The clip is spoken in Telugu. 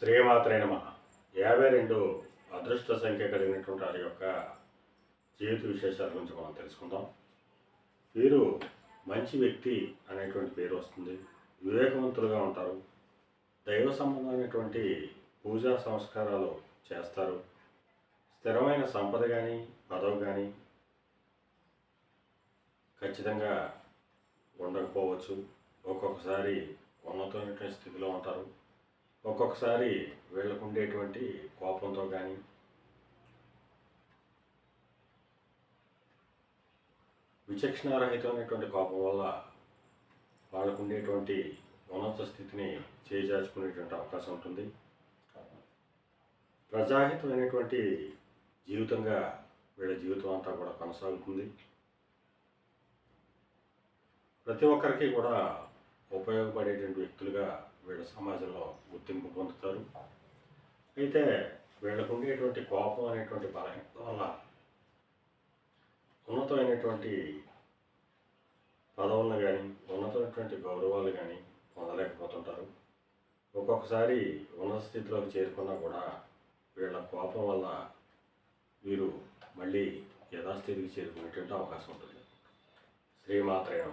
శ్రీమాత్రే నమ. యాభై రెండు అదృష్ట సంఖ్య కలిగినటువంటి వారి యొక్క జీవిత విశేషాల గురించి మనం తెలుసుకుందాం. వీరు మంచి వ్యక్తి అనేటువంటి పేరు వస్తుంది. వివేకవంతులుగా ఉంటారు. దైవ సంబంధమైనటువంటి పూజా సంస్కారాలు చేస్తారు. స్థిరమైన సంపద కానీ పదవి కానీ ఖచ్చితంగా ఉండకపోవచ్చు. ఒక్కొక్కసారి ఉన్నతమైనటువంటి స్థితిలో ఉంటారు. ఒక్కొక్కసారి వీళ్ళకు ఉండేటువంటి కోపంతో కానీ విచక్షణారహితమైనటువంటి కోపం వల్ల వాళ్ళకు ఉండేటువంటి ఉన్నత స్థితిని చేజార్చుకునేటువంటి అవకాశం ఉంటుంది. ప్రజాహితమైనటువంటి జీవితంగా వీళ్ళ జీవితం అంతా కూడా కొనసాగుతుంది. ప్రతి ఒక్కరికి కూడా ఉపయోగపడేటువంటి వ్యక్తులుగా వీళ్ళ సమాజంలో గుర్తింపు పొందుతారు. అయితే వీళ్ళకు ఉండేటువంటి కోపం అనేటువంటి బలహీనత వల్ల ఉన్నతమైనటువంటి పదవులను కానీ ఉన్నతమైనటువంటి గౌరవాలు కానీ పొందలేకపోతుంటారు. ఒక్కొక్కసారి ఉన్నత స్థితిలోకి చేరుకున్నా కూడా వీళ్ళ కోపం వల్ల వీరు మళ్ళీ యథాస్థితికి చేరుకునేటువంటి అవకాశం ఉంటుంది. శ్రీమాత్రేణ